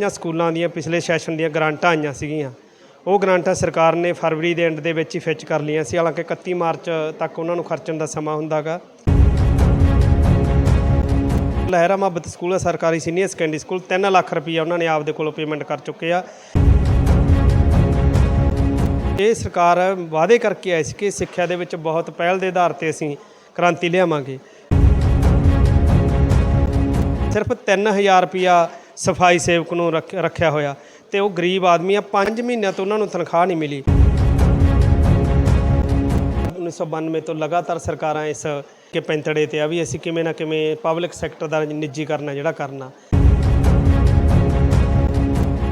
ਜਿਹੜੀਆਂ ਸਕੂਲਾਂ ਦੀਆਂ ਪਿਛਲੇ ਸੈਸ਼ਨ ਦੀਆਂ ਗ੍ਰਾਂਟਾਂ ਆਈਆਂ ਸੀਗੀਆਂ। ਉਹ ਗ੍ਰਾਂਟਾਂ ਸਰਕਾਰ ਨੇ ਫਰਵਰੀ ਦੇ ਐਂਡ ਦੇ ਵਿੱਚ ਹੀ ਫਿਚ ਕਰ ਲਈਆਂ ਸੀ। ਹਾਲਾਂਕਿ 31 ਮਾਰਚ ਤੱਕ ਉਹਨਾਂ ਨੂੰ ਖਰਚਣ ਦਾ ਸਮਾਂ ਹੁੰਦਾਗਾ। ਲਹਿਰਾ ਮੁਹੱਬਤ ਸਕੂਲ ਹੈ ਸਰਕਾਰੀ ਸੀਨੀਅਰ ਸੈਕੰਡਰੀ ਸਕੂਲ 3 ਲੱਖ ਰੁਪਈਆ ਉਹਨਾਂ ਨੇ ਆਪਦੇ ਕੋਲੋਂ ਪੇਮੈਂਟ ਕਰ ਚੁੱਕੇ ਆ। ਇਹ ਸਰਕਾਰ ਵਾਅਦੇ ਕਰਕੇ ਆਈ ਸੀ ਕਿ ਸਿੱਖਿਆ ਦੇ ਵਿੱਚ ਬਹੁਤ ਪਹਿਲ ਦੇ ਆਧਾਰ ਤੇ ਅਸੀਂ ਕ੍ਰਾਂਤੀ ਲਿਆਵਾਂਗੇ। ਸਿਰਫ 3000 ਰੁਪਿਆ ਸਫ਼ਾਈ ਸੇਵਕ ਨੂੰ ਰੱਖ- ਰੱਖਿਆ ਹੋਇਆ ਤੇ ਉਹ ਗਰੀਬ ਆਦਮੀ ਆ 5 ਮਹੀਨਿਆਂ ਤੋਂ ਉਹਨਾਂ ਨੂੰ ਤਨਖਾਹ ਨਹੀਂ ਮਿਲੀ। 1992 ਤੋਂ ਲਗਾਤਾਰ ਸਰਕਾਰਾਂ ਇਸ ਕਿ ਪੈਂਤੜੇ ਤੇ ਆ ਵੀ ਅਸੀਂ ਕਿਵੇਂ ਨਾ ਕਿਵੇਂ ਪਬਲਿਕ ਸੈਕਟਰ ਦਾ ਨਿੱਜੀਕਰਨ ਆ ਜਿਹੜਾ ਕਰਨਾ।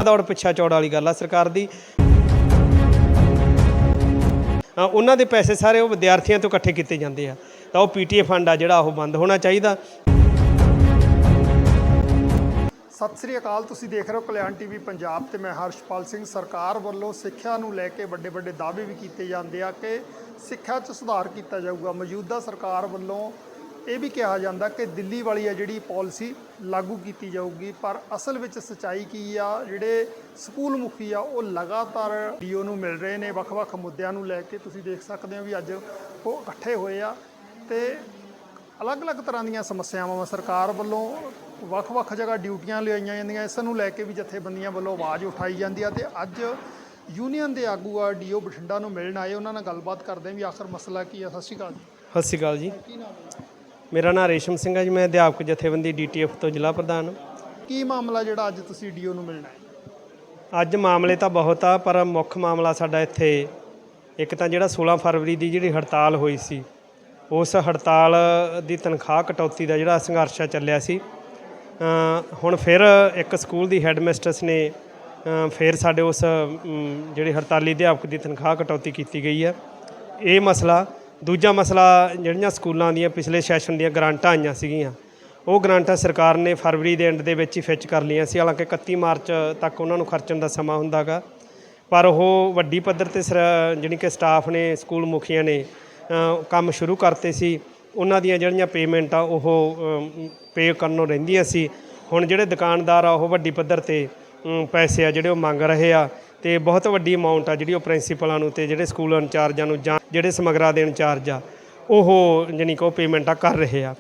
ਦੌੜ ਪਿੱਛਾ ਚੌੜ ਵਾਲੀ ਗੱਲ ਆ ਸਰਕਾਰ ਦੀ। ਅ, ਉਹਨਾਂ ਦੇ ਪੈਸੇ ਸਾਰੇ ਉਹ ਵਿਦਿਆਰਥੀਆਂ ਤੋਂ ਇਕੱਠੇ ਕੀਤੇ ਜਾਂਦੇ ਆ। ਤਾਂ ਉਹ ਪੀਟੀਏ ਫੰਡ ਆ ਜਿਹੜਾ ਉਹ ਬੰਦ ਹੋਣਾ ਚਾਹੀਦਾ। ਸਤਿ ਸ੍ਰੀ ਅਕਾਲ, ਤੁਸੀਂ ਦੇਖ ਰਹੇ ਹੋ ਕਲਿਆਣ ਟੀਵੀ ਪੰਜਾਬ ਤੇ ਮੈਂ ਹਰਸ਼ਪਾਲ ਸਿੰਘ। ਸਰਕਾਰ ਵੱਲੋਂ ਸਿੱਖਿਆ ਨੂੰ ਲੈ ਕੇ ਵੱਡੇ ਵੱਡੇ ਦਾਅਵੇ ਵੀ ਕੀਤੇ ਜਾਂਦੇ ਆ ਕਿ ਸਿੱਖਿਆ 'ਚ ਸੁਧਾਰ ਕੀਤਾ ਜਾਊਗਾ। ਮੌਜੂਦਾ ਸਰਕਾਰ ਵੱਲੋਂ ਇਹ ਵੀ ਕਿਹਾ ਜਾਂਦਾ ਕਿ ਦਿੱਲੀ ਵਾਲੀ ਆ ਜਿਹੜੀ ਪਾਲਿਸੀ, ਲਾਗੂ ਕੀਤੀ ਜਾਊਗੀ। ਪਰ ਅਸਲ ਵਿੱਚ ਸਚਾਈ ਕੀ ਆ, ਜਿਹੜੇ ਸਕੂਲ ਮੁਖੀ ਆ, ਉਹ ਲਗਾਤਾਰ ਡੀਓ ਨੂੰ ਮਿਲ ਰਹੇ ਨੇ, ਵੱਖ-ਵੱਖ ਮੁੱਦਿਆਂ ਨੂੰ ਲੈ ਕੇ। ਤੁਸੀਂ ਦੇਖ ਸਕਦੇ ਹੋ ਵੀ ਅੱਜ ਉਹ ਇਕੱਠੇ ਹੋਏ ਆ ਤੇ ਅਲੱਗ-ਅਲੱਗ ਤਰ੍ਹਾਂ ਦੀਆਂ ਸਮੱਸਿਆਵਾਂ ਸਰਕਾਰ ਵੱਲੋਂ ਵੱਖ-ਵੱਖ ਜਗ੍ਹਾ ਡਿਊਟੀਆਂ ਲਿਆਈਆਂ ਜਾਂਦੀਆਂ। ਇਸ ਨੂੰ ਲੈ ਕੇ ਵੀ ਜਥੇਬੰਦੀਆਂ ਵੱਲੋਂ ਆਵਾਜ਼ ਉਠਾਈ ਜਾਂਦੀ ਆ ਤੇ ਅੱਜ ਯੂਨੀਅਨ ਦੇ ਆਗੂ ਆ ਡੀਓ ਬਠਿੰਡਾ ਨੂੰ ਮਿਲਣ ਆਏ। ਉਹਨਾਂ ਨਾਲ ਗੱਲਬਾਤ ਕਰਦੇ ਆ ਵੀ ਆਖਰ ਮਸਲਾ ਕੀ ਆ। ਸਤਿ ਸ਼੍ਰੀ ਅਕਾਲ ਜੀ। ਸਤਿ ਸ਼੍ਰੀ ਅਕਾਲ ਜੀ। ਕੀ ਨਾਮ ਹੈ? ਮੇਰਾ ਨਾਮ ਰੇਸ਼ਮ ਸਿੰਘ ਹੈ ਜੀ। ਮੈਂ ਅਧਿਆਪਕ ਜਥੇਬੰਦੀ ਡੀਟੀਐਫ ਤੋਂ ਜ਼ਿਲ੍ਹਾ ਪ੍ਰਧਾਨ ਕੀ ਮਾਮਲਾ ਜਿਹੜਾ ਅੱਜ ਤੁਸੀਂ ਡੀਓ ਨੂੰ ਮਿਲਣ ਆਏ? ਅੱਜ ਮਾਮਲੇ ਤਾਂ ਬਹੁਤ ਆ ਪਰ ਮੁੱਖ ਮਾਮਲਾ ਸਾਡਾ ਇੱਥੇ ਇੱਕ ਤਾਂ ਜਿਹੜਾ 16 ਫਰਵਰੀ ਦੀ ਜਿਹੜੀ ਹੜਤਾਲ ਹੋਈ ਸੀ ਉਸ ਹੜਤਾਲ ਦੀ ਤਨਖਾਹ ਕਟੌਤੀ ਦਾ ਜਿਹੜਾ ਸੰਘਰਸ਼ ਚੱਲਿਆ ਸੀ। ਹੁਣ ਫਿਰ ਇੱਕ ਸਕੂਲ ਦੀ ਹੈੱਡਮਿਸਟਰਸ ਨੇ ਫਿਰ ਸਾਡੇ ਉਸ ਜਿਹੜੇ ਹੜਤਾਲੀ ਅਧਿਆਪਕ ਦੀ ਤਨਖਾਹ ਕਟੌਤੀ ਕੀਤੀ ਗਈ ਹੈ। ਇਹ ਮਸਲਾ, ਦੂਜਾ ਮਸਲਾ ਜਿਹੜੀਆਂ ਸਕੂਲਾਂ ਦੀਆਂ ਪਿਛਲੇ ਸੈਸ਼ਨ ਦੀਆਂ ਗ੍ਰਾਂਟਾਂ ਆਈਆਂ ਸੀਗੀਆਂ, ਉਹ ਗ੍ਰਾਂਟਾਂ ਸਰਕਾਰ ਨੇ ਫਰਵਰੀ ਦੇ ਐਂਡ ਦੇ ਵਿੱਚ ਹੀ ਫਿਚ ਕਰ ਲਈਆਂ ਸੀ। ਹਾਲਾਂਕਿ 31 ਮਾਰਚ ਤੱਕ ਉਹਨਾਂ ਨੂੰ ਖਰਚਣ ਦਾ ਸਮਾਂ ਹੁੰਦਾਗਾ, ਪਰ ਉਹ ਵੱਡੀ ਪੱਧਰ ਤੇ ਸਰ- ਜਾਣੀ ਕਿ ਸਟਾਫ ਨੇ, ਸਕੂਲ ਮੁਖੀਆਂ ਨੇ ਕੰਮ ਸ਼ੁਰੂ ਕਰਤੇ ਸੀ। ਉਹਨਾਂ ਦੀਆਂ ਜਿਹੜੀਆਂ ਪੇਮੈਂਟਾਂ ਉਹ ਪੇ ਕਰਨੋਂ ਰਹਿੰਦੀਆਂ ਸੀ। ਹੁਣ ਜਿਹੜੇ ਦੁਕਾਨਦਾਰ ਆ ਉਹ ਵੱਡੀ ਪੱਧਰ ਤੇ ਪੈਸੇ ਆ ਜਿਹੜੇ ਉਹ ਮੰਗ ਰਹੇ ਆ ਤੇ ਬਹੁਤ ਵੱਡੀ ਅਮਾਉਂਟ ਆ ਜਿਹੜੀ ਉਹ ਪ੍ਰਿੰਸੀਪਲਾਂ ਨੂੰ ਤੇ ਜਿਹੜੇ ਸਕੂਲ ਇੰਚਾਰਜਾਂ ਨੂੰ ਜਾਂ ਜਿਹੜੇ ਸਮਗਰਾ ਦੇ ਇੰਚਾਰਜ ਆ ਉਹ ਜਾਣੀ ਕਿ ਉਹ ਪੇਮੈਂਟਾਂ ਕਰ ਰਹੇ ਆ।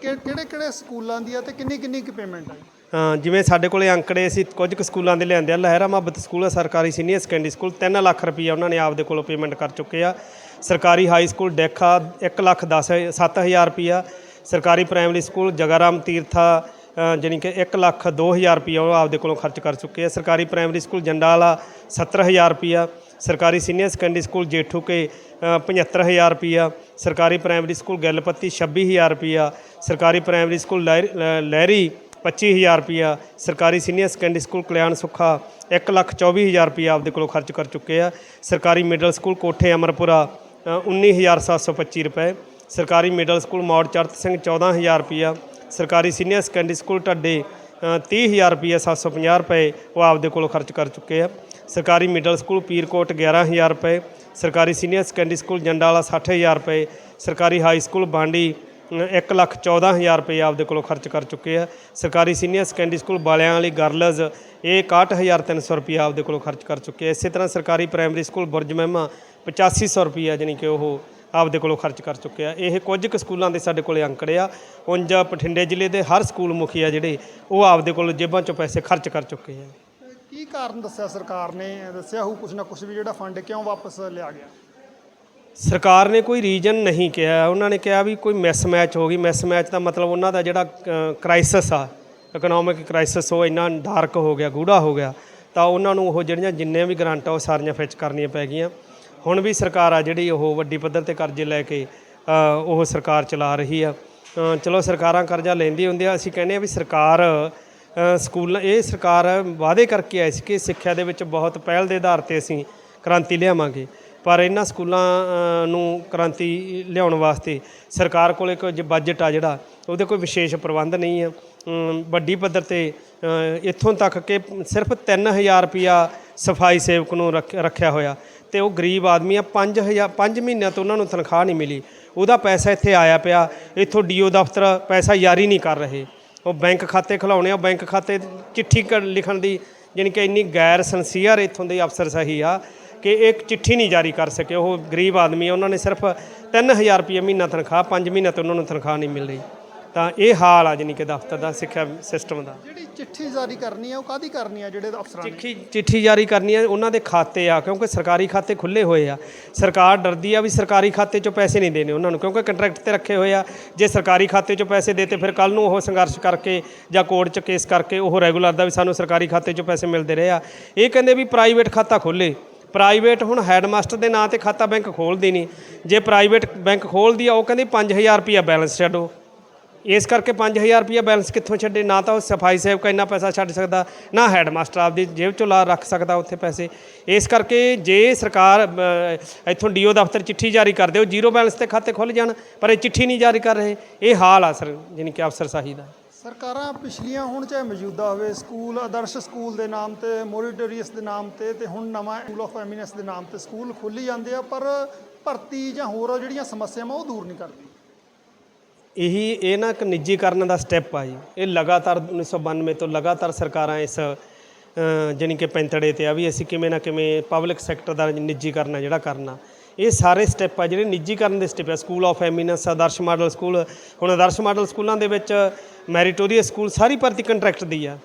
ਕਿਹੜੇ ਕਿਹੜੇ ਸਕੂਲਾਂ ਦੀ ਆ ਤੇ ਕਿੰਨੀ ਕਿੰਨੀ ਕੁ ਪੇਮੈਂਟ ਆ? ਜਿਵੇਂ ਸਾਡੇ ਕੋਲੇ ਅੰਕੜੇ ਅਸੀਂ ਕੁਝ ਕੁ ਸਕੂਲਾਂ ਦੇ ਲਿਆਂਦੇ ਆ। ਲਹਿਰਾ ਮੁਹੱਬਤ ਸਕੂਲ ਹੈ ਸਰਕਾਰੀ ਸੀਨੀਅਰ ਸੈਕੰਡਰੀ ਸਕੂਲ 3 ਲੱਖ ਰੁਪਈਆ ਉਹਨਾਂ ਨੇ ਆਪਦੇ ਕੋਲੋਂ ਪੇਮੈਂਟ ਕਰ ਚੁੱਕੇ ਆ। ਸਰਕਾਰੀ ਹਾਈ ਸਕੂਲ ਡੈਖਾ 1 ਲੱਖ 10 7000 ਰੁਪਈਆ। ਸਰਕਾਰੀ ਪ੍ਰਾਇਮਰੀ ਸਕੂਲ ਜਗਾਰਾਮ ਤੀਰਥਾ ਅ, ਜਾਣੀ ਕਿ 1 ਲੱਖ 2000 ਰੁਪਈਆ ਉਹ ਆਪਦੇ ਕੋਲੋਂ ਖਰਚ ਕਰ ਚੁੱਕੇ ਆ। ਸਰਕਾਰੀ ਪ੍ਰਾਇਮਰੀ ਸਕੂਲ ਜੰਡਾਲਾ 70000 ਰੁਪਈਆ ਸਰਕਾਰੀ senior secondary school Jethuke ਅ, 75000 ਰੁਪਈਆ ਸਰਕਾਰੀ ਪ੍ਰਾਇਮਰੀ ਸਕੂਲ ਗਿੱਲਪੱਤੀ 26000 ਰੁਪਈਆ ਸਰਕਾਰੀ ਪ੍ਰਾਇਮਰੀ ਸਕੂਲ ਲਹਿਰ- ਅ, ਲਹਿਰੀ 25000 ਰੁਪਈਆ ਸਰਕਾਰੀ senior secondary school Kalyan Sukha 124000 ਰੁਪਈਆ ਆਪਦੇ ਕੋਲੋਂ ਖਰਚ ਕਰ ਚੁੱਕੇ ਆ। ਸਰਕਾਰੀ ਮਿਡਲ ਸਕੂਲ ਕੋਠੇ ਅਮਰਪੁਰਾ ਅ, 19725 ਰੁਪਏ। ਸਰਕਾਰੀ ਮਿਡਲ ਸਕੂਲ ਮੌੜ ਚੜਤ ਸਿੰਘ 14000 ਰੁਪਈਆ ਸਰਕਾਰੀ ਸੀਨੀਅਰ ਸੈਕੰਡਰੀ ਸਕੂਲ ਢੱਡੇ ਅ, 30000 ਰੁਪਈਆ 750 ਰੁਪਏ ਉਹ ਆਪਦੇ ਕੋਲੋਂ ਖਰਚ ਕਰ ਚੁੱਕੇ ਆ। ਸਰਕਾਰੀ ਮਿਡਲ ਸਕੂਲ ਪੀਰਕੋਟ 11000 ਰੁਪਏ ਸਰਕਾਰੀ ਸੀਨੀਅਰ ਸੈਕੰਡਰੀ ਸਕੂਲ ਜੰਡਾਲਾ 60000 ਰੁਪਏ ਸਰਕਾਰੀ ਹਾਈ ਸਕੂਲ ਬਾਂਡੀ ਇੱਕ ਲੱਖ ਚੌਦਾਂ ਹਜ਼ਾਰ ਰੁਪਏ ਆਪਦੇ ਕੋਲੋਂ ਖਰਚ ਕਰ ਚੁੱਕੇ ਆ। ਸਰਕਾਰੀ ਸੀਨੀਅਰ ਸੈਕੰਡਰੀ ਸਕੂਲ ਵਾਲਿਆਂ ਵਾਲੀ ਗਰਲਜ਼ ਇਹ 61300 ਰੁਪਏ ਆਪਦੇ ਕੋਲੋਂ ਖਰਚ ਕਰ ਚੁੱਕੇ ਆ। ਇਸੇ ਤਰ੍ਹਾਂ ਸਰਕਾਰੀ ਪ੍ਰਾਇਮਰੀ ਸਕੂਲ ਬੁਰਜ ਮਹਿਮਾ 8500 ਰੁਪਏ ਜਾਨੀ ਕਿ ਉਹ ਆਪਦੇ ਕੋਲੋਂ ਖਰਚ ਕਰ ਚੁੱਕੇ ਆ। ਇਹ ਕੁਝ ਕੁ ਸਕੂਲਾਂ ਦੇ ਸਾਡੇ ਕੋਲੇ ਅੰਕੜੇ ਆ। ਉਂਝ ਬਠਿੰਡੇ ਜ਼ਿਲ੍ਹੇ ਦੇ ਹਰ ਸਕੂਲ ਮੁਖੀ ਆ ਜਿਹੜੇ ਉਹ ਆਪਦੇ ਕੋਲ ਜੇਬਾਂ ਚੋਂ ਪੈਸੇ ਖਰਚ ਕਰ ਚੁੱਕੇ ਆ। ਕੀ ਕਾਰਨ ਦੱਸਿਆ ਸਰਕਾਰ ਨੇ? ਦੱਸਿਆ ਹੋਊ ਕੁਛ ਨਾ ਕੁਛ ਵੀ ਜਿਹੜਾ ਫੰਡ ਕਿਉਂ ਵਾਪਸ ਲਿਆ ਗਿਆ? ਸਰਕਾਰ ਨੇ ਕੋਈ ਰੀਜਨ ਨਹੀਂ ਕਿਹਾ। ਉਹਨਾਂ ਨੇ ਕਿਹਾ ਵੀ ਕੋਈ ਮਿਸਮੈਚ ਹੋ ਗਈ। ਮਿਸਮੈਚ ਦਾ ਮਤਲਬ ਉਹਨਾਂ ਦਾ ਜਿਹੜਾ ਕ੍ਰਾਈਸਿਸ ਆ ਇਕਨੋਮਿਕ ਕ੍ਰਾਈਸਿਸ ਉਹ ਇੰਨਾ ਡਾਰਕ ਹੋ ਗਿਆ ਗੂੜਾ ਹੋ ਗਿਆ। ਤਾਂ ਉਹਨਾਂ ਨੂੰ ਉਹ ਜਿਹੜੀਆਂ ਜਿੰਨੇ ਵੀ ਗ੍ਰਾਂਟਾਂ ਉਹ ਸਾਰੀਆਂ ਫਿਚ ਕਰਨੀਆਂ ਪੈ ਗਈਆਂ। ਹੁਣ ਵੀ ਸਰਕਾਰ ਆ ਜਿਹੜੀ ਉਹ ਵੱਡੀ ਪੱਧਰ ਤੇ ਕਰਜ਼ੇ ਲੈ ਕੇ ਉਹ ਸਰਕਾਰ ਚਲਾ ਰਹੀ ਆ। ਚਲੋ ਸਰਕਾਰਾਂ ਕਰਜ਼ਾ ਲੈਂਦੀ ਹੁੰਦੀ ਆ ਅਸੀਂ ਕਹਿੰਦੇ ਆ ਵੀ ਸਰਕਾਰ ਅ, ਸਕੂਲਾਂ ਇਹ ਸਰਕਾਰ ਵਾਅਦੇ ਕਰਕੇ ਆਈ ਸੀ ਕਿ ਸਿੱਖਿਆ ਦੇ ਵਿੱਚ ਬਹੁਤ ਪਹਿਲ ਦੇ ਆਧਾਰ ਤੇ ਅਸੀਂ ਕ੍ਰਾਂਤੀ ਲਿਆਵਾਂਗੇ। ਪਰ ਇਹਨਾਂ ਸਕੂਲਾਂ ਨੂੰ ਕ੍ਰਾਂਤੀ ਲਿਆਉਣ ਵਾਸਤੇ ਸਰਕਾਰ ਕੋਲੇ ਕੋਈ ਬਜਟ ਆ ਜਿਹੜਾ ਉਹਦੇ ਕੋਈ ਵਿਸ਼ੇਸ਼ ਪ੍ਰਬੰਧ ਨਹੀਂ ਆ। ਵੱਡੀ ਪੱਧਰ ਤੇ ਇੱਥੋਂ ਤੱਕ ਕਿ ਸਿਰਫ 3000 ਰੁਪਿਆ ਸਫ਼ਾਈ ਸੇਵਕ ਨੂੰ ਰੱਖ- ਰੱਖਿਆ ਹੋਇਆ। ਤੇ ਉਹ ਗਰੀਬ ਆਦਮੀ ਆ 5000 5 ਮਹੀਨਿਆਂ ਤੋਂ ਉਹਨਾਂ ਨੂੰ ਤਨਖਾਹ ਨਹੀਂ ਮਿਲੀ। ਉਹਦਾ ਪੈਸਾ ਇੱਥੇ ਆਇਆ ਪਿਆ। ਇੱਥੋਂ ਡੀਓ ਦਫ਼ਤਰ ਪੈਸਾ ਜਾਰੀ ਨਹੀਂ ਕਰ ਰਹੇ। ਉਹ ਬੈਂਕ ਖਾਤੇ ਖੁਲਾਉਣੇ ਆ। ਬੈਂਕ ਖਾਤੇ ਚਿੱਠੀ ਕ- ਲਿਖਣ ਦੀ ਜਾਣੀ ਕਿ ਇੰਨੀ ਗੈਰ ਸੰਸੀਅਰ ਇੱਥੋਂ ਦੇ ਅਫਸਰ ਸਹੀ ਆ ਕਿ ਇੱਕ ਚਿੱਠੀ ਨਹੀਂ ਜਾਰੀ ਕਰ ਸਕੇ। ਉਹ ਗਰੀਬ ਆਦਮੀ ਆ। ਉਹਨਾਂ ਨੇ ਸਿਰਫ 3000 ਰੁਪਏ ਮਹੀਨਾ ਤਨਖਾਹ 5 ਮਹੀਨੇ ਤੋਂ ਉਹਨਾਂ ਨੂੰ ਤਨਖਾਹ ਨਹੀਂ ਮਿਲ ਰਹੀ। ਤਾਂ ਇਹ ਹਾਲ ਆ ਜਾਣੀ ਕਿ ਦਫ਼ਤਰ ਦਾ ਸਿੱਖਿਆ ਸਿਸਟਮ ਦਾ। ਜਿਹੜੀ ਚਿੱਠੀ ਜਾਰੀ ਕਰਨੀ ਹੈ ਉਹ ਕਾਦੀ ਕਰਨੀ ਹੈ ਜਿਹੜੇ ਅਫਸਰਾਂ ਨੇ? ਚਿੱਠੀ ਚਿੱਠੀ ਜਾਰੀ ਕਰਨੀ ਹੈ ਉਹਨਾਂ ਦੇ ਖਾਤੇ ਆ ਕਿਉਂਕਿ ਸਰਕਾਰੀ ਖਾਤੇ ਖੁੱਲੇ ਹੋਏ ਆ। ਸਰਕਾਰ ਡਰਦੀ ਆ ਵੀ ਸਰਕਾਰੀ ਖਾਤੇ 'ਚੋਂ ਪੈਸੇ ਨਹੀਂ ਦੇਣੇ ਉਹਨਾਂ ਨੂੰ ਕਿਉਂਕਿ ਕੰਟਰੈਕਟ ਤੇ ਰੱਖੇ ਹੋਏ ਆ। ਜੇ ਸਰਕਾਰੀ ਖਾਤੇ 'ਚੋਂ ਪੈਸੇ ਦੇਤੇ ਫਿਰ ਕੱਲ ਨੂੰ ਉਹ ਸੰਘਰਸ਼ ਕਰਕੇ ਜਾਂ ਕੋਰਟ 'ਚ ਕੇਸ ਕਰਕੇ ਉਹ ਰੈਗੂਲਰ ਦਾ ਵੀ ਸਾਨੂੰ ਸਰਕਾਰੀ ਖਾਤੇ 'ਚੋਂ ਪੈਸੇ ਮਿਲਦੇ ਰਹੇ ਆ। ਇਹ ਕਹਿੰਦੇ ਵੀ ਪ੍ਰਾਈਵੇਟ ਖਾਤਾ ਖੋਲੇ ਪ੍ਰਾਈਵੇਟ ਹੁਣ ਹੈਡਮਾਸਟਰ ਦੇ ਨਾਂ ਤੇ ਖਾਤਾ ਬੈਂਕ ਖੋਲਦੀ ਨਹੀਂ। ਜੇ ਪ੍ਰਾਈਵੇਟ ਬੈਂਕ ਖੋਲਦੀ ਆ ਉਹ ਕਹਿੰਦੀ 5000 ਰੁਪਿਆ ਬੈਲੈਂਸ ਛੱਡੋ। ਇਸ ਕਰਕੇ 5000 ਰੁਪਇਆ ਬੈਲੈਂਸ ਕਿੱਥੋਂ ਛੱਡੇ? ਨਾ ਤਾਂ ਉਹ ਸਫ਼ਾਈ ਸੇਵਕ ਇੰਨਾ ਪੈਸਾ ਛੱਡ ਸਕਦਾ ਨਾ ਹੈਡਮਾਸਟਰ ਆਪਦੀ ਜੇਬ ਚੋਂ ਲਾ ਰੱਖ ਸਕਦਾ ਉੱਥੇ ਪੈਸੇ। ਇਸ ਕਰਕੇ ਜੇ ਸਰਕਾਰ ਅ, ਇੱਥੋਂ ਡੀਓ ਦਫ਼ਤਰ ਚਿੱਠੀ ਜਾਰੀ ਕਰ ਦਿਓ ਜ਼ੀਰੋ ਬੈਲੈਂਸ ਤੇ ਖਾਤੇ ਖੁੱਲ ਜਾਣ ਪਰ ਇਹ ਚਿੱਠੀ ਨਹੀਂ ਜਾਰੀ ਕਰ ਰਹੇ। ਇਹ ਹਾਲ ਆ ਸਰ ਯਾਨੀ ਕਿ ਅਫਸਰ ਸਾਹੀ ਦਾ। ਸਰਕਾਰਾਂ ਪਿਛਲੀਆਂ ਹੁਣ ਚਾਹੇ ਮੌਜੂਦਾ ਹੋਵੇ ਸਕੂਲ ਆਦਰਸ਼ ਸਕੂਲ ਦੇ ਨਾਮ ਤੇ ਮੋਰੀਟੋਰੀਅਸ ਦੇ ਨਾਮ ਤੇ ਤੇ ਹੁਣ ਨਵਾਂ ਸਕੂਲ ਆਫ ਐਮਿਨੈਂਸ ਦੇ ਨਾਮ ਤੇ ਸਕੂਲ ਖੋਲ੍ਹੀ ਜਾਂਦੇ ਆ ਪਰ ਭਰਤੀ ਜਾਂ ਹੋਰ ਜਿਹੜੀਆਂ ਸਮੱਸਿਆਵਾਂ ਉਹ ਦੂਰ ਨਹੀਂ ਕਰਦੀ। ਇਹੀ ਇਹ ਨਾ ਇੱਕ ਨਿੱਜੀਕਰਨ ਦਾ ਸਟੈਪ ਆ ਜੀ। ਇਹ ਲਗਾਤਾਰ 1992 ਤੋਂ ਲਗਾਤਾਰ ਸਰਕਾਰਾਂ ਇਸ ਅ, ਜਾਣੀ ਕਿ ਪੈਂਤੜੇ ਤੇ ਆ ਵੀ ਅਸੀਂ ਕਿਵੇਂ ਨਾ ਕਿਵੇਂ ਪਬਲਿਕ ਸੈਕਟਰ ਦਾ ਨਿੱਜੀਕਰਨ ਆ ਜਿਹੜਾ ਕਰਨਾ। ਇਹ ਸਾਰੇ ਸਟੈਪ ਆ ਜਿਹੜੇ ਨਿੱਜੀਕਰਨ ਦੇ ਸਟੈਪ ਆ। School of eminence Adarsh model school ਹੁਣ ਆਦਰਸ਼ ਮਾਡਲ ਸਕੂਲਾਂ ਦੇ ਵਿੱਚ ਮੈਰੀਟੋਰੀਅਸ ਸਕੂਲ ਸਾਰੀ ਭਰਤੀ ਕੰਟਰੈਕਟ ਦੀ ਆ।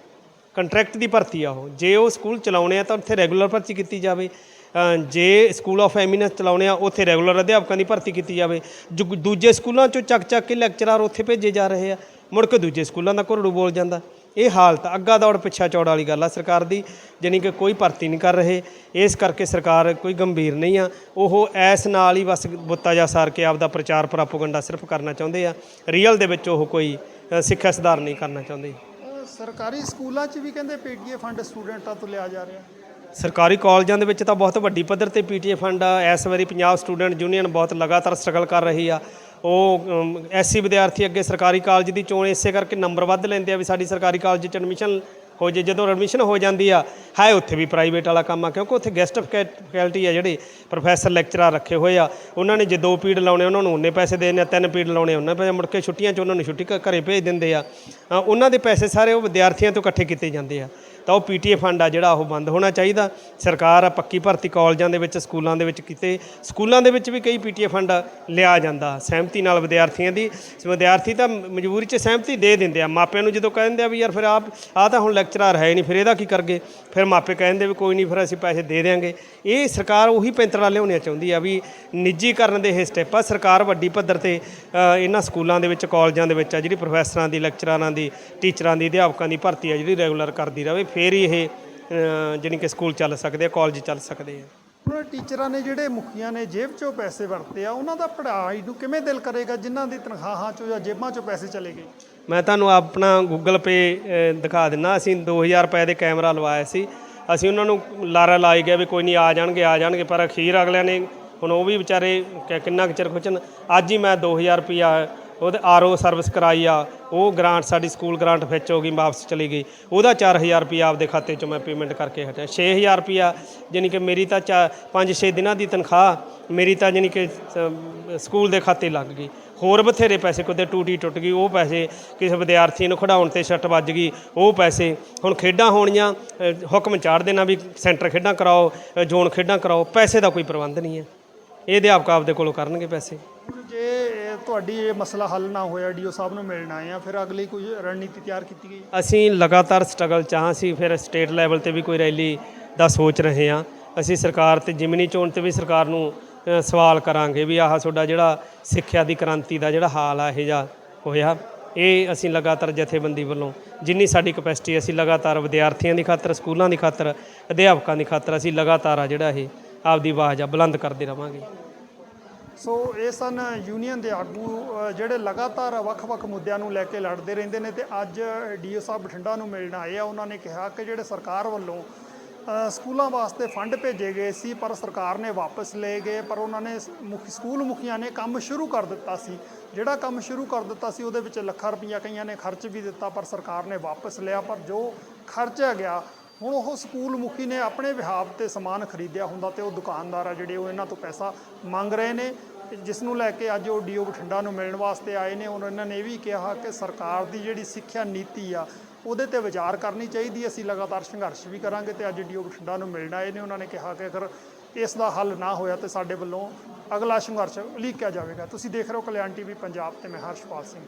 ਕੰਟਰੈਕਟ ਦੀ ਭਰਤੀ ਆ ਉਹ। ਜੇ ਉਹ ਸਕੂਲ ਚਲਾਉਣੇ ਆ ਤਾਂ ਉੱਥੇ ਰੈਗੂਲਰ ਭਰਤੀ ਕੀਤੀ ਜਾਵੇ। ਜੇ ਸਕੂਲ ਆਫ ਐਮਿਨੈਂਸ ਚਲਾਉਣੇ ਆ, ਉੱਥੇ ਰੈਗੂਲਰ ਅਧਿਆਪਕਾਂ ਦੀ ਭਰਤੀ ਕੀਤੀ ਜਾਵੇ। ਜੋ, ਦੂਜੇ ਸਕੂਲਾਂ ਚੋਂ ਚੱਕ ਚੱਕ ਕੇ ਲੈਕਚਰਰ ਉੱਥੇ ਭੇਜੇ ਜਾ ਰਹੇ ਆ। ਮੁੜ ਕੇ ਦੂਜੇ ਸਕੂਲਾਂ ਦਾ ਘੁਰੜੂ ਬੋਲ ਜਾਂਦਾ। ਇਹ ਹਾਲਤ ਅੱਗਾ ਦੌੜ ਪਿੱਛਾ ਚੌੜ ਵਾਲੀ ਗੱਲ ਆ ਸਰਕਾਰ ਦੀ, ਜਾਣੀ ਕਿ ਕੋਈ ਭਰਤੀ ਨਹੀਂ ਕਰ ਰਹੇ। ਇਸ ਕਰਕੇ ਸਰਕਾਰ ਕੋਈ ਗੰਭੀਰ ਨਹੀਂ ਆ। ਉਹ ਐਸ ਨਾਲ ਹੀ ਬਸ ਬੁੱਤਾ ਜਾ ਸਾਰ ਕੇ ਆਪਦਾ ਪ੍ਰਚਾਰ ਪ੍ਰਾਪੋਗੰਡਾ ਸਿਰਫ ਕਰਨਾ ਚਾਹੁੰਦੇ ਆ। ਰੀਅਲ ਦੇ ਵਿੱਚ ਉਹ ਕੋਈ ਸਿੱਖਿਆ ਸੁਧਾਰ ਨਹੀਂ ਕਰਨਾ ਚਾਹੁੰਦੇ। ਸਰਕਾਰੀ ਸਕੂਲਾਂ 'ਚ ਵੀ ਕਹਿੰਦੇ ਪੀਟੀਏ ਫੰਡ ਸਟੂਡੈਂਟਾਂ ਤੋਂ ਲਿਆ ਜਾ ਰਿਹਾ। ਸਰਕਾਰੀ ਕਾਲਜਾਂ ਦੇ ਵਿੱਚ ਤਾਂ ਬਹੁਤ ਵੱਡੀ ਪੱਧਰ ਤੇ ਪੀਟੀਏ ਫੰਡ ਆ। ਇਸ ਵਾਰੀ ਪੰਜਾਬ ਸਟੂਡੈਂਟ ਯੂਨੀਅਨ ਬਹੁਤ ਲਗਾਤਾਰ ਸਟਰਗਲ ਕਰ ਰਹੀ ਆ। ਉਹ ਐਸਸੀ ਵਿਦਿਆਰਥੀ ਅੱਗੇ ਸਰਕਾਰੀ ਕਾਲਜ ਦੀ ਚੋਣ ਇਸੇ ਕਰਕੇ ਨੰਬਰ ਵੱਧ ਲੈਂਦੇ ਆ ਵੀ ਸਾਡੀ ਸਰਕਾਰੀ ਕਾਲਜ 'ਚ ਐਡਮਿਸ਼ਨ ਹੋ ਜੇ, ਜਦੋਂ ਐਡਮਿਸ਼ਨ ਹੋ ਜਾਂਦੀ ਆ ਹੈ ਉੱਥੇ ਵੀ ਪ੍ਰਾਈਵੇਟ ਵਾਲਾ ਕੰਮ ਆ, ਕਿਉਂਕਿ ਉੱਥੇ ਗੈਸਟ ਫੈਕਲਟੀ ਆ ਜਿਹੜੇ ਪ੍ਰੋਫੈਸਰ ਲੈਕਚਰਰ ਰੱਖੇ ਹੋਏ ਆ, ਉਹਨਾਂ ਨੇ ਜੇ ਦੋ ਪੀੜ ਲਾਉਣੇ, ਉਹਨਾਂ ਨੂੰ ਉਹਨੇ ਪੈਸੇ ਦੇਣੇ ਆ, ਤਿੰਨ ਪੀੜ ਲਾਉਣੇ ਉਹਨਾਂ ਪੈਸੇ ਮੁੜ ਕੇ ਛੁੱਟੀਆਂ 'ਚ ਉਹਨਾਂ ਨੂੰ ਛੁੱਟੀ ਘ- ਘਰੇ ਭੇਜ ਦਿੰਦੇ ਆ। ਉਹਨਾਂ ਦੇ ਪੈਸੇ ਸਾਰੇ ਉਹ ਵਿਦਿਆਰਥੀਆਂ ਤੋਂ ਇਕੱਠੇ ਕੀਤੇ ਜਾਂਦੇ ਆ। ਤਾਂ ਉਹ ਪੀਟੀਏ ਫੰਡ ਆ ਜਿਹੜਾ ਉਹ ਬੰਦ ਹੋਣਾ ਚਾਹੀਦਾ। ਸਰਕਾਰ ਆ ਪੱਕੀ ਭਰਤੀ ਕਾਲਜਾਂ ਦੇ ਵਿੱਚ, ਸਕੂਲਾਂ ਦੇ ਵਿੱਚ ਕਿਤੇ। ਸਕੂਲਾਂ ਦੇ ਵਿੱਚ ਵੀ ਕਈ ਪੀਟੀਏ ਫੰਡ ਲਿਆ ਜਾਂਦਾ। ਸਹਿਮਤੀ ਨਾਲ ਵਿਦਿਆਰਥੀਆਂ ਦੀ, ਵਿਦਿਆਰਥੀ ਤਾਂ ਮਜਬੂਰੀ 'ਚ ਸਹਿਮਤੀ ਦੇ ਦਿੰਦੇ ਆ। ਮਾਪਿਆਂ ਨੂੰ ਜਦੋਂ ਕਹਿੰਦੇ ਆ ਵੀ ਯਾਰ ਫਿਰ ਆਪ ਆ ਤਾਂ ਹੁਣ ਲੈਕਚਰਾਰ ਹੈ ਨਹੀਂ, ਫਿਰ ਇਹਦਾ ਕੀ ਕਰਗੇ? ਫਿਰ ਮਾਪੇ ਕਹਿੰਦੇ ਵੀ ਕੋਈ ਨਹੀਂ, ਫਿਰ ਅਸੀਂ ਪੈਸੇ ਦੇ ਦਿਆਂਗੇ। ਇਹ ਸਰਕਾਰ ਉਹੀ ਪੈਂਤੜਾ ਲਿਆਉਣੀਆਂ ਚਾਹੁੰਦੀ ਆ ਵੀ ਨਿੱਜੀਕਰਨ ਦੇ ਇਹ ਸਟੈਪ ਆ। ਸਰਕਾਰ ਵੱਡੀ ਪੱਧਰ ਤੇ ਇਹਨਾਂ ਸਕੂਲਾਂ ਦੇ ਵਿੱਚ, ਕਾਲਜਾਂ ਦੇ ਵਿੱਚ ਆ, ਜਿਹੜੀ ਪ੍ਰੋਫੈਸਰਾਂ ਦੀ ਲੈਕਚਰਾਰਾਂ ਦੀ ਟੀਚਰਾਂ ਦੀ, ਅਧਿਆਪਕਾਂ ਦੀ ਭਰਤੀ ਆ, ਜਿਹੜੀ ਰੈਗੂਲਰ ਕਰਦੀ ਰਹੇ ਫੇਰ ਹੀ ਇਹ ਜਾਣੀ ਕਿ ਸਕੂਲ ਚੱਲ ਸਕਦੇ ਆ ਕਾਲਜ ਚੱਲ ਸਕਦੇ ਆ। ਉਹਨਾਂ ਟੀਚਰਾਂ ਨੇ ਜਿਹੜੇ ਮੁਖੀਆਂ ਨੇ ਜੇਬ 'ਚੋਂ ਪੈਸੇ ਵਰਤੇ ਆ ਉਹਨਾਂ ਦਾ ਪੜ੍ਹਾਈ ਨੂੰ ਕਿਵੇਂ ਦਿਲ ਕਰੇਗਾ? ਜਿਨ੍ਹਾਂ ਦੀ ਤਨਖਾਹਾਂ 'ਚੋਂ ਜਾਂ ਜੇਬਾਂ 'ਚੋਂ ਪੈਸੇ ਚਲੇ ਗਏ? ਮੈਂ ਤੁਹਾਨੂੰ ਆਪਣਾ ਗੂਗਲ ਪੇ ਦਿਖਾ ਦਿੰਨਾ। ਅਸੀਂ 2000 ਰੁਪਏ ਦੇ ਕੈਮਰਾ ਲਵਾਇਆ ਸੀ। ਅਸੀਂ ਉਹਨਾਂ ਨੂੰ ਲਾਰਾ ਲਾਈ ਗਿਆ ਵੀ ਕੋਈ ਨਹੀਂ ਆ ਜਾਣਗੇ ਆ ਜਾਣਗੇ ਪਰ ਅਖੀਰ ਅਗਲਿਆਂ ਨੇ ਹੁਣ ਉਹ ਵੀ ਵਿਚਾਰੇ ਕਿੰਨਾ ਕੁ ਚਿਰ ਖੁਚਣ। ਅੱਜ ਹੀ ਮੈਂ 2000 ਰੁਪਿਆ ਉਹਦੇ ਆਰਓ ਸਰਵਿਸ ਕਰਾਈ ਆ, ਉਹ ਗ੍ਰਾਂਟ ਸਾਡੀ ਸਕੂਲ ਗ੍ਰਾਂਟ ਵਿੱਚ ਹੋ ਗਈ, ਵਾਪਸ ਚਲੀ ਗਈ। ਉਹਦਾ 4000 ਰੁਪਿਆ ਆਪਦੇ ਖਾਤੇ 'ਚੋਂ ਮੈਂ ਪੇਮੈਂਟ ਕਰਕੇ ਹਟਿਆ। 6000 ਰੁਪਿਆ ਜਾਣੀ ਕਿ ਮੇਰੀ ਤਾਂ 5-6 ਦਿਨਾਂ ਦੀ ਤਨਖਾਹ, ਮੇਰੀ ਤਾਂ ਜਾਣੀ ਕਿ ਸਕੂਲ ਦੇ ਖਾਤੇ ਲੱਗ ਗਈ। ਹੋਰ ਬਥੇਰੇ ਪੈਸੇ ਕੋਦੇ ਟੂਟੀ ਟੁੱਟ ਗਈ, ਉਹ ਪੈਸੇ ਕਿਸੇ ਵਿਦਿਆਰਥੀ ਨੂੰ ਖੜਾਉਣ ਤੇ ਛੱਟ ਵੱਜ ਗਈ, ਉਹ ਪੈਸੇ। ਹੁਣ ਖੇਡਾਂ ਹੋਣੀਆਂ ਹੁਕਮ ਚਾੜ ਦੇਣਾ ਵੀ ਸੈਂਟਰ ਖੇਡਾਂ ਕਰਾਓ ਜ਼ੋਨ ਖੇਡਾਂ ਕਰਾਓ, ਪੈਸੇ ਦਾ ਕੋਈ ਪ੍ਰਬੰਧ ਨਹੀਂ ਹੈ। ਇਹ ਅਧਿਆਪਕ ਆਪਦੇ ਕੋਲੋਂ ਕਰਨਗੇ ਪੈਸੇ। ਤੁਹਾਡੀ ਇਹ ਮਸਲਾ ਹੱਲ ਨਾ ਹੋਇਆ ਡੀਓ ਸਾਹਿਬ ਨੂੰ ਮਿਲਣ ਆਏ ਆ ਫਿਰ ਅਗਲੀ ਕੋਈ ਰਣਨੀਤੀ ਤਿਆਰ ਕੀਤੀ ਗਈ? ਅਸੀਂ ਲਗਾਤਾਰ ਸਟਰਗਲ ਚਾਹਾਂ ਸੀ ਫਿਰ ਸਟੇਟ ਲੈਵਲ ਤੇ ਵੀ ਕੋਈ ਰੈਲੀ ਦਾ ਸੋਚ ਰਹੇ ਹਾਂ। ਅਸੀਂ ਸਰਕਾਰ ਤੇ ਜਿਮਨੀ ਚੋਣ ਤੇ ਵੀ ਸਰਕਾਰ ਨੂੰ ਅ, ਸਵਾਲ ਕਰਾਂਗੇ ਵੀ ਆਹ ਤੁਹਾਡਾ ਜਿਹੜਾ ਸਿੱਖਿਆ ਦੀ ਕ੍ਰਾਂਤੀ ਦਾ ਜਿਹੜਾ ਹਾਲ ਆ ਇਹ ਜਾ ਹੋਇਆ। ਇਹ ਅਸੀਂ ਲਗਾਤਾਰ ਜਥੇਬੰਦੀ ਵੱਲੋਂ ਜਿੰਨੀ ਸਾਡੀ ਕਪੈਸਿਟੀ ਅਸੀਂ ਲਗਾਤਾਰ ਵਿਦਿਆਰਥੀਆਂ ਦੀ ਖਾਤਰ ਸਕੂਲਾਂ ਦੀ ਖਾਤਰ ਅਧਿਆਪਕਾਂ ਦੀ ਖਾਤਰ ਅਸੀਂ ਲਗਾਤਾਰ ਆ ਜਿਹੜਾ ਇਹ ਆਪਦੀ ਆਵਾਜ਼ ਆ ਬੁਲੰਦ ਕਰਦੇ ਰਵਾਂਗੇ। ਸੋ ਇਹ ਸਨ ਯੂਨੀਅਨ ਦੇ ਆਗੂ ਜਿਹੜੇ ਲਗਾਤਾਰ ਵੱਖ-ਵੱਖ ਮੁੱਦਿਆਂ ਨੂੰ ਲੈ ਕੇ ਲੜਦੇ ਰਹਿੰਦੇ ਨੇ ਤੇ ਅੱਜ ਡੀਓ ਸਾਹਿਬ ਬਠਿੰਡਾ ਨੂੰ ਮਿਲਣ ਆਏ ਆ। ਉਹਨਾਂ ਨੇ ਕਿਹਾ ਕਿ ਜਿਹੜੇ ਸਰਕਾਰ ਵੱਲੋਂ ਸਕੂਲਾਂ ਵਾਸਤੇ ਫੰਡ ਭੇਜੇ ਗਏ ਸੀ, ਪਰ ਸਰਕਾਰ ਨੇ ਵਾਪਸ ਲਏ ਗਏ, ਪਰ ਉਹਨਾਂ ਨੇ ਮੁਖੀ, ਸਕੂਲ ਮੁਖੀਆਂ ਨੇ ਕੰਮ ਸ਼ੁਰੂ ਕਰ ਦਿੱਤਾ ਸੀ। ਜਿਹੜਾ ਕੰਮ ਸ਼ੁਰੂ ਕਰ ਦਿੱਤਾ ਸੀ, ਉਹਦੇ ਵਿੱਚ ਲੱਖਾਂ ਰੁਪਈਆ ਕਈਆਂ ਨੇ ਖਰਚ ਵੀ ਦਿੱਤਾ, ਪਰ ਸਰਕਾਰ ਨੇ ਵਾਪਸ ਲਿਆ, ਪਰ ਜੋ ਖਰਚਿਆ ਗਿਆ ਹੁਣ ਉਹ ਸਕੂਲ ਮੁਖੀ ਨੇ ਆਪਣੇ ਵਿਹਾਰ ਤੇ ਸਮਾਨ ਖਰੀਦਿਆ ਹੁੰਦਾ ਤੇ ਉਹ ਦੁਕਾਨਦਾਰ ਆ ਜਿਹੜੇ ਉਹ ਇਹਨਾਂ ਤੋਂ ਪੈਸਾ ਮੰਗ ਰਹੇ ਨੇ। ਜਿਸ ਨੂੰ ਲੈ ਕੇ ਅੱਜ ਉਹ ਡੀਓ ਬਠਿੰਡਾ ਨੂੰ ਮਿਲਣ ਵਾਸਤੇ ਆਏ ਨੇ। ਔਰ ਇਹਨਾਂ ਨੇ ਇਹ ਵੀ ਕਿਹਾ ਕਿ ਸਰਕਾਰ ਦੀ ਜਿਹੜੀ ਸਿੱਖਿਆ ਨੀਤੀ ਆ, ਉਹਦੇ ਤੇ ਵਿਚਾਰ ਕਰਨੀ ਚਾਹੀਦੀ। ਅਸੀਂ ਲਗਾਤਾਰ ਸੰਘਰਸ਼ ਵੀ ਕਰਾਂਗੇ ਤੇ ਅੱਜ ਡੀਓ ਬਠਿੰਡਾ ਨੂੰ ਮਿਲਣ ਆਏ ਨੇ। ਉਹਨਾਂ ਨੇ ਕਿਹਾ ਕਿ ਅਗਰ ਇਸ ਦਾ ਹੱਲ ਨਾ ਹੋਇਆ ਤੇ ਸਾਡੇ ਵੱਲੋਂ ਅਗਲਾ ਸੰਘਰਸ਼ ਉਲੀਕਿਆ ਜਾਵੇਗਾ। ਤੁਸੀਂ ਦੇਖ ਰਹੇ ਹੋ ਕਲਿਆਣ ਟੀਵੀ ਪੰਜਾਬ ਤੇ ਮੈਂ ਹਰਸ਼ਪਾਲ ਸਿੰਘ।